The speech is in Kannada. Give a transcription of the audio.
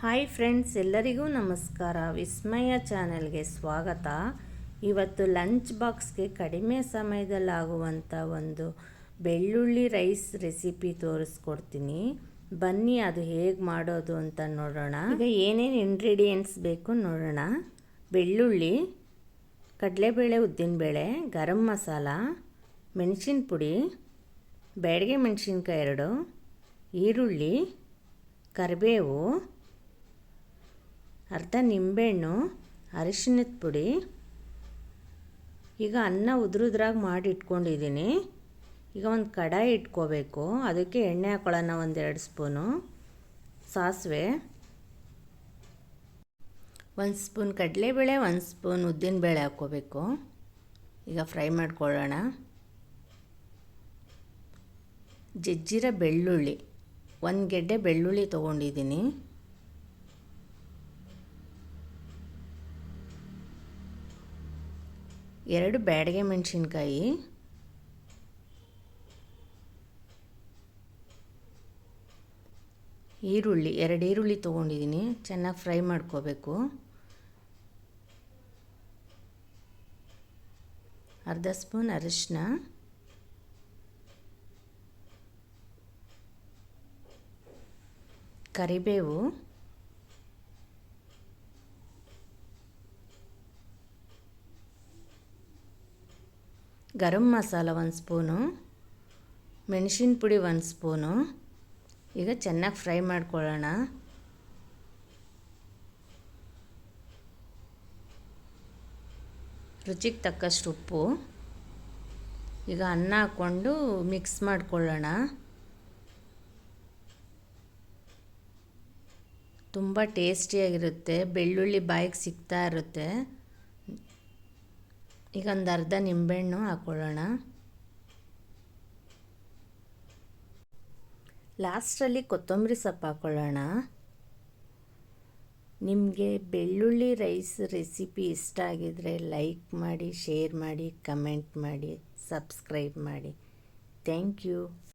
ಹಾಯ್ ಫ್ರೆಂಡ್ಸ್, ಎಲ್ಲರಿಗೂ ನಮಸ್ಕಾರ. ವಿಸ್ಮಯ ಚಾನೆಲ್ಗೆ ಸ್ವಾಗತ. ಇವತ್ತು ಲಂಚ್ ಬಾಕ್ಸ್ಗೆ ಕಡಿಮೆ ಸಮಯದಲ್ಲಾಗುವಂಥ ಒಂದು ಬೆಳ್ಳುಳ್ಳಿ ರೈಸ್ ರೆಸಿಪಿ ತೋರಿಸ್ಕೊಡ್ತೀನಿ. ಬನ್ನಿ, ಅದು ಹೇಗೆ ಮಾಡೋದು ಅಂತ ನೋಡೋಣ. ಈಗ ಏನೇನು ಇಂಗ್ರೀಡಿಯೆಂಟ್ಸ್ ಬೇಕು ನೋಡೋಣ. ಬೆಳ್ಳುಳ್ಳಿ, ಕಡಲೆಬೇಳೆ ಉದ್ದಿನಬೇಳೆ ಗರಂ ಮಸಾಲ, ಮೆಣಸಿನ ಪುಡಿ ಬೇಡಿಗೆ ಮೆಣಸಿನ್ಕಾಯಿ ಎರಡು, ಈರುಳ್ಳಿ, ಕರಿಬೇವು ಅರ್ಧ ನಿಂಬೆಹಣ್ಣು, ಅರಿಶಿಣದ ಪುಡಿ. ಈಗ ಅನ್ನ ಉದುರುದ್ರಾಗ ಮಾಡಿ ಇಟ್ಕೊಂಡಿದ್ದೀನಿ ಈಗ ಒಂದು ಕಡಾಯಿ ಇಟ್ಕೋಬೇಕು. ಅದಕ್ಕೆ ಎಣ್ಣೆ ಹಾಕೊಳ್ಳೋಣ ಒಂದೆರಡು ಸ್ಪೂನು. ಸಾಸಿವೆ. ಒಂದು ಸ್ಪೂನ್ ಕಡಲೆಬೇಳೆ, ಒಂದು ಸ್ಪೂನ್ ಉದ್ದಿನಬೇಳೆ ಹಾಕ್ಕೋಬೇಕು. ಈಗ ಫ್ರೈ ಮಾಡ್ಕೊಳ್ಳೋಣ. ಜಜ್ಜಿರ ಬೆಳ್ಳುಳ್ಳಿ. ಒಂದು ಗೆಡ್ಡೆ ಬೆಳ್ಳುಳ್ಳಿ ತೊಗೊಂಡಿದ್ದೀನಿ ಎರಡು ಬ್ಯಾಡಗೆ ಮೆಣಸಿನ್ಕಾಯಿ. ಈರುಳ್ಳಿ ಎರಡು ಈರುಳ್ಳಿ ತೊಗೊಂಡಿದ್ದೀನಿ ಚೆನ್ನಾಗಿ ಫ್ರೈ ಮಾಡ್ಕೋಬೇಕು. ಅರ್ಧ ಸ್ಪೂನ್ ಅರಿಶಿನ ಕರಿಬೇವು. ಗರಂ ಮಸಾಲ ಒಂದು ಸ್ಪೂನು, ಮೆಣಸಿನ ಪುಡಿ ಒಂದು ಸ್ಪೂನು. ಈಗ ಚೆನ್ನಾಗಿ ಫ್ರೈ ಮಾಡ್ಕೊಳ್ಳೋಣ. ರುಚಿಗೆ ತಕ್ಕಷ್ಟು ಉಪ್ಪು. ಈಗ ಅನ್ನ ಹಾಕ್ಕೊಂಡು ಮಿಕ್ಸ್ ಮಾಡ್ಕೊಳ್ಳೋಣ. ತುಂಬ ಟೇಸ್ಟಿಯಾಗಿರುತ್ತೆ, ಬೆಳ್ಳುಳ್ಳಿ ಬಾಯಿಗೆ ಸಿಗ್ತಾ ಇರುತ್ತೆ. ಈಗ ಒಂದು ಅರ್ಧ ನಿಂಬೆಹಣ್ಣು ಹಾಕ್ಕೊಳ್ಳೋಣ ಲಾಸ್ಟಲ್ಲಿ ಕೊತ್ತಂಬರಿ ಸೊಪ್ಪು ಹಾಕ್ಕೊಳ್ಳೋಣ ನಿಮಗೆ ಬೆಳ್ಳುಳ್ಳಿ ರೈಸ್ ರೆಸಿಪಿ ಇಷ್ಟ ಆಗಿದರೆ ಲೈಕ್ ಮಾಡಿ, ಶೇರ್ ಮಾಡಿ, ಕಮೆಂಟ್ ಮಾಡಿ, ಸಬ್ಸ್ಕ್ರೈಬ್ ಮಾಡಿ. Thank you.